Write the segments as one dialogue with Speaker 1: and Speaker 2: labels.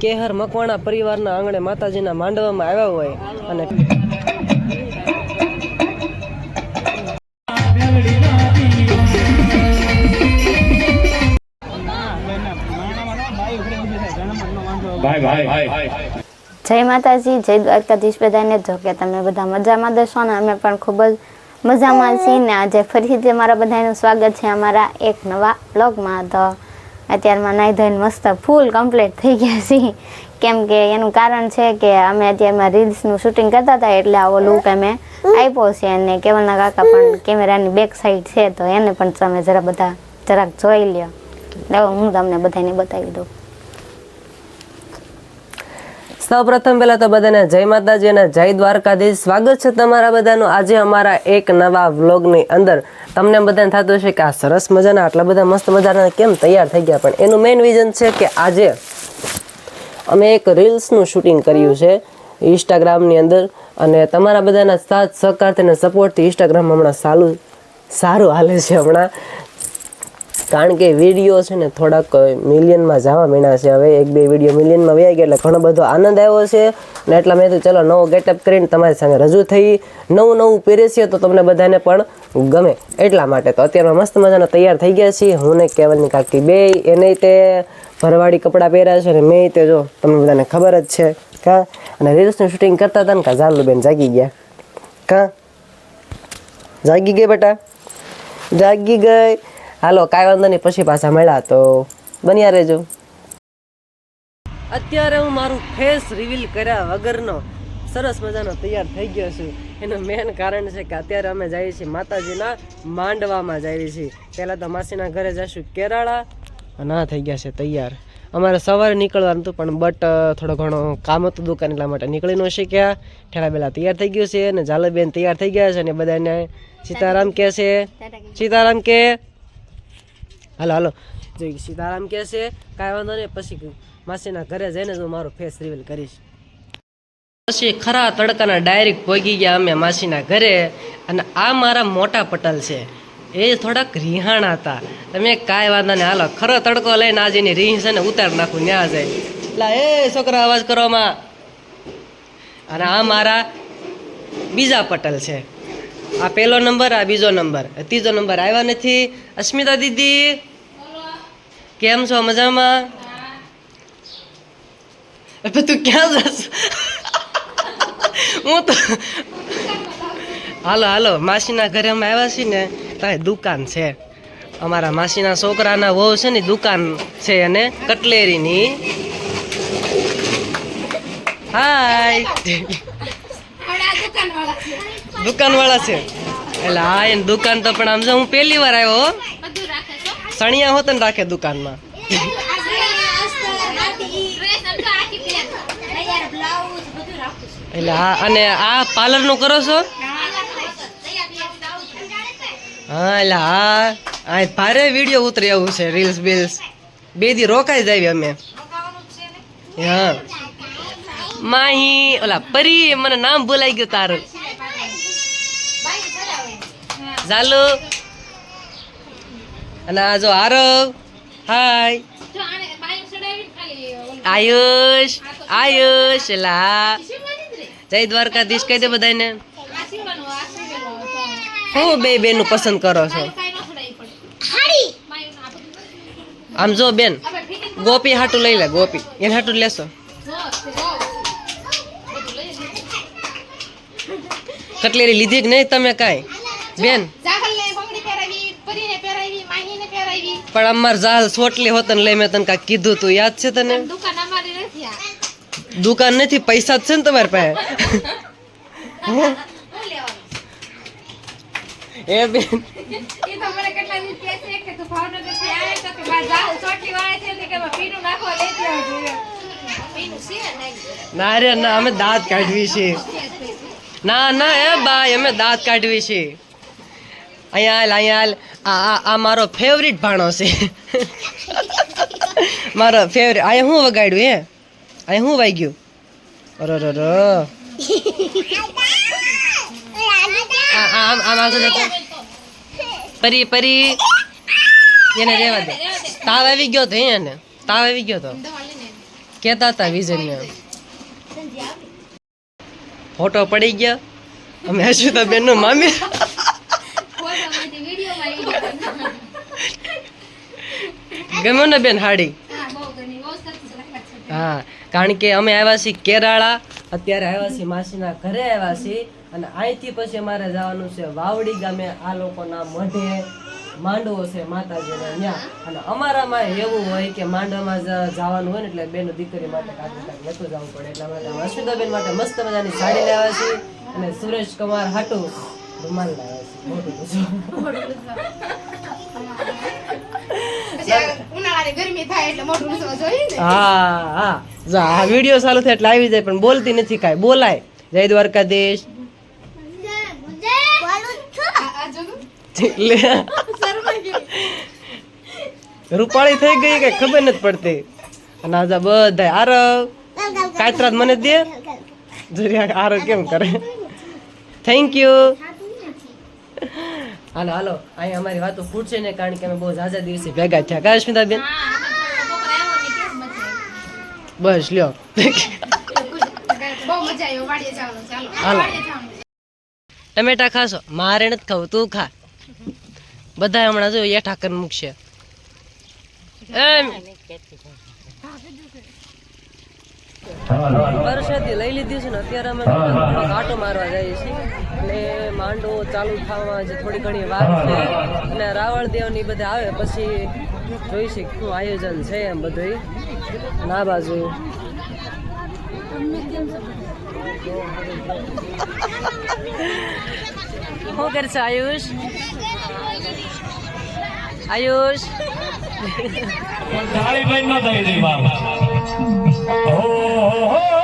Speaker 1: કેહર મકવાણા પરિવારના આંગણે માતાજીના માંડવામાં આવ્યા હોય અને
Speaker 2: ભાઈ ભાઈ ભાઈ.
Speaker 3: જય માતાજી જય દ્વારકાધીશ બધાને. જો કે તમે બધા મજામાં દેશો ને અમે પણ ખૂબ જ મજામાં છીએ ને આજે ફરીથી મારા બધાનું સ્વાગત છે અમારા એક નવા બ્લોગમાં તો અત્યારમાં નાહી ધોઈને મસ્ત ફૂલ કમ્પ્લીટ થઈ ગયા છીએ. કેમ કે એનું કારણ છે કે અમે અત્યારમાં રીલ્સનું શૂટિંગ કરતા હતા એટલે આવો લુક અમે આપ્યો છે અને કેવલના કાકા પણ કેમેરાની બેક સાઈડ છે તો એને પણ તમે જરા બધા જરાક જોઈ લ્યો. હું તમને બધાને બતાવી દઉં.
Speaker 1: સૌપ્રથમ પહેલાં તો બધાને જય માતાજી અને જય દ્વારકાધીશ. સ્વાગત છે તમારા બધાનું. આજે અમારા એક નવા વ્લોગની અંદર તમને બધાને થતું હશે કે આ સરસ મજાના, આટલા બધા મસ્ત મજાના કેમ તૈયાર થઈ ગયા? પણ એનું મેઇન વિઝન છે કે આજે અમે એક રીલ્સનું શૂટિંગ કર્યું છે ઇન્સ્ટાગ્રામની અંદર. અને તમારા બધાના સાથ, સહકારથી અને સપોર્ટથી ઇન્સ્ટાગ્રામ હમણાં સારું સારું હાલે છે હમણાં. કારણ કે વીડિયો છે ને થોડાક મિલિયનમાં જવા મીણા છે. હવે એક બે વીડિયો મિલિયનમાં વ્યાઈ ગયા એટલે ઘણો બધો આનંદ આવ્યો છે. ને એટલા મેં તો ચલો નવો ગેટઅપ કરીને તમારી સામે રજૂ થઈ. નવું નવું પહેરીએ તો તમને બધાને પણ ગમે એટલા માટે. તો અત્યારમાં મસ્ત મજાના તૈયાર થઈ ગયા છીએ. હું ને કેવલની કાકી બે એને તે ભરવાડી કપડાં પહેર્યા છે અને મેં તે જો તમને બધાને ખબર જ છે. કા? અને રીલ્સનું શૂટિંગ કરતા હતા ને કા ઝાલુબેન જાગી ગયા. કા? જાગી ગઈ બેટા? જાગી ગઈ. હાલો કાંઈ વાંધો નહીં પછી પાછા મળ્યા તો બન્યા રહેજો. અત્યારે હું મારું ફેસ રિવીલ કર્યા વગરનો સરસ મજાનો તૈયાર થઈ ગયો છું. એનું મેન કારણ છે કે અત્યારે અમે જઈએ છીએ માતાજીના માંડવામાં જઈએ છીએ. પહેલાં તો માસીના ઘરે જઈશું કેરાળા ના થઈ ગયા છે તૈયાર. અમારે સવારે નીકળવાનું હતું પણ બટ થોડો ઘણો કામ હતું દુકાન એટલા માટે નીકળી ન શક્યા. ઠેલા બેલા તૈયાર થઈ ગયું છે અને જાલબેન તૈયાર થઈ ગયા છે અને બધાને સીતારામ કહે છે. સીતારામ કે હાલો હાલો. જોઈ સીતારામ કહે છે? કાંઈ વાંધો નહીં, પછી માસીના ઘરે જઈને જ હું મારો ફેસ રિવીલ કરીશ. પછી ખરા તડકાના ડાયરેક્ટ પહોંચી ગયા અમે માસીના ઘરે અને આ મારા મોટા પટલ છે. એ થોડાક રિહાણા હતા. તમે કાંઈ વાંધો નહીં, હાલો. ખરો તડકો લઈને આજે એની રીહ છે ને ઉતાર નાખું, ન્યા જાય. એટલે એ છોકરા અવાજ કરવામાં. અને આ મારા બીજા પટલ છે. આ પહેલો નંબર, આ બીજો નંબર. ત્રીજો નંબર આવ્યા નથી. અસ્મિતા દીદી, કેમ છો? મજામાં? તું ક્યાં જશ? હું તો હાલો હાલો, માસીના ઘરે અમે આવ્યા છીએ ને ત્યાં દુકાન છે. અમારા માસીના છોકરાના વહુ છે ને, દુકાન છે અને કટલેરીની. હાય. દુકાનવાળા છે. એટલે હા એને દુકાન તો પણ આમ જો હું પહેલી વાર આવ્યો હો. સણિયા હોત ને રાખે દુકાનમાં. એટલે હા અને આ પાર્લરનું કરો છો? હા એટલે હા. આ ભારે વીડિયો ઉતરે એવું છે રીલ્સ બીલ્સ બે દી રોકાઈ જાય અમે. હા. માહી ઓલા પરી મને નામ ભૂલાઈ ગયું તારું. ચાલો. અને આ જો આરવ. હાય આયુષ. આયુષ લા જય દ્વારકાધીશ, કહી દે બધાને. હું બે બેનું પસંદ કરો છો? આમ જો બેન, ગોપી હાટું લઈ લે, ગોપી. એને હાટું લેશો. કટલેરી લીધી કે નહીં તમે કાંઈ? બેન. પણ અમાર જાલ સોટલી હોત ને લઈ મેં તને કાંઈક કીધું તું યાદ છે તને? દુકાન નથી પૈસા જ છે ને તમારી પાસે. એ બેન. ના રે ના અમે દાંત કાઢવી છે. ના ના એ બાય અમે દાંત કાઢવી છે. અહીંયા હાલ અહીંયા આ આ આ મારો ફેવરિટ ભાણો છે. મારો ફેવરિટ અહીંયા શું વગાડ્યું, હે? અહીંયા શું વાગ્યું અરે રો રો આ- આ- આમ આમ આગળ જતો. પરી પરી. એને રેવા દે. તાવ આવી ગયો તો એને તાવ આવી ગયો તો. કહેતા હતા વિજયને. ફોટો પડી ગયો. અમે હશું બેનનું મામી ગમે ને બેન હાડી? હા કારણ કે અમે આવ્યા છીએ કેરાળા અત્યારે આવ્યા છીએ માસીના ઘરે આવ્યા છીએ અને અહીંથી પછી અમારે જવાનું છે વાવડી ગામે. આ લોકોના મઢે માંડવો છે માતાજીના ત્યાં. અને અમારામાં એવું હોય કે માંડવામાં જવાનું હોય ને એટલે બેનો દીકરી માટે ને કાંઈક જવું પડે. એટલા માટે અશ્વિતાબેન માટે મસ્ત મજાની સાડી લેવા છે અને સુરેશ કુમાર હાટુ રૂમાલ લાવ્યા છે. મોટું
Speaker 4: ગરમી
Speaker 1: ચાલુ થાય એટલે આવી જાય, પણ બોલતી નથી કાંઈ. બોલાય. જય દ્વારકાધીશ. રૂપાળી થઈ ગઈ કે ખબર નથી પડતી? અને આજે બધા આરવ. કાતરાત મને દે? જરી આરવ કેમ કરે? થેન્ક યુ હાલો હાલો. અહીંયા અમારી વાતો ફૂટશે ને કારણ કે અમે બહુ ઝાઝા દિવસે ભેગા થયા. કા અસ્મિતાબેન બસ લ્યો.
Speaker 4: બહુ મજા આવી વાડીએ જવાનું. ચાલો
Speaker 1: હાલો. ટમેટા ખાશો? મારે નથી ખાવું તું ખા. બધા હમણાં જો એઠા કરી મૂકશે. એમ પરસાદી લઈ લીધી છે ને અત્યારે અમે કાંટો મારવા જઈએ છીએ. એટલે માંડવો ચાલુ થવામાં જે થોડી ઘણી વાર છે. અને રાવણ દેવની બધા આવે પછી જોઈ છે શું આયોજન છે એમ બધું ના બાજુ. શું કરશે આયુષ? આયુષ?
Speaker 2: તાળી ન થઈ હો હો,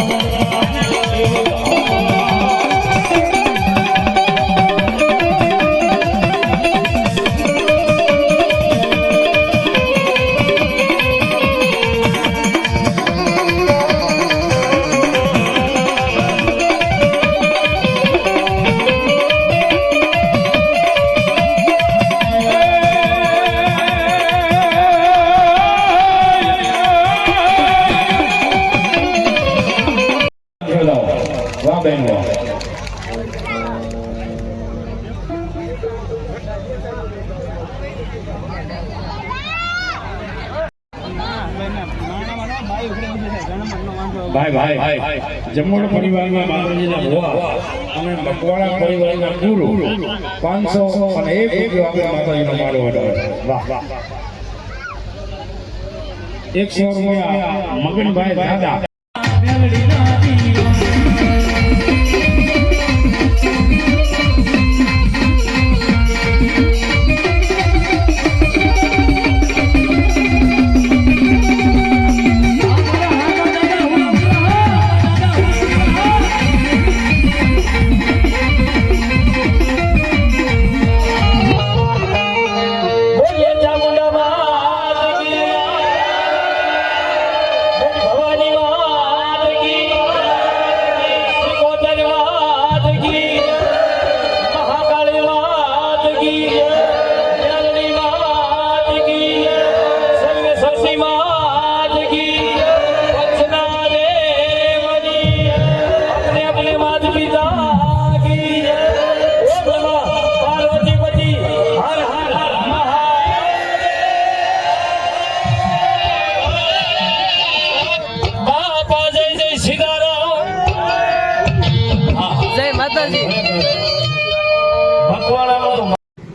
Speaker 2: Yeah. ભાઈ ભાઈ જમોડ પરિવારમાં માતાજીના ભુવા અને મકવાણા પરિવારના ગુરુ પાંચસો અને એક રૂપિયો આપણે માતાજીનો માળો હતો વાહ વાહ. એકસો મગનભાઈ દાદા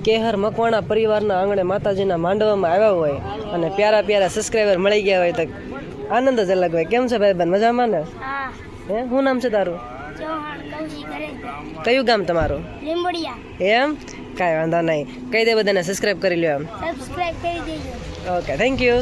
Speaker 1: કેહર મકવાણા પરિવારના આંગણે માતાજીના માંડવામાં આવ્યા હોય અને પ્યારા પ્યારા સબસ્ક્રાઈબર મળી ગયા હોય તો આનંદ જ અલગ હોય. કેમ છે ભાઈ બેન મજામાં ને?
Speaker 5: હા.
Speaker 1: શું નામ છે તારું? કયું ગામ તમારું?
Speaker 5: લીંબડિયા.
Speaker 1: એમ? કાંઈ વાંધો નહીં. કહી દે બધાને સબસ્ક્રાઈબ કરી લ્યો એમ.
Speaker 5: સબસ્ક્રાઇબ કરી દેજો.
Speaker 1: Okay thank you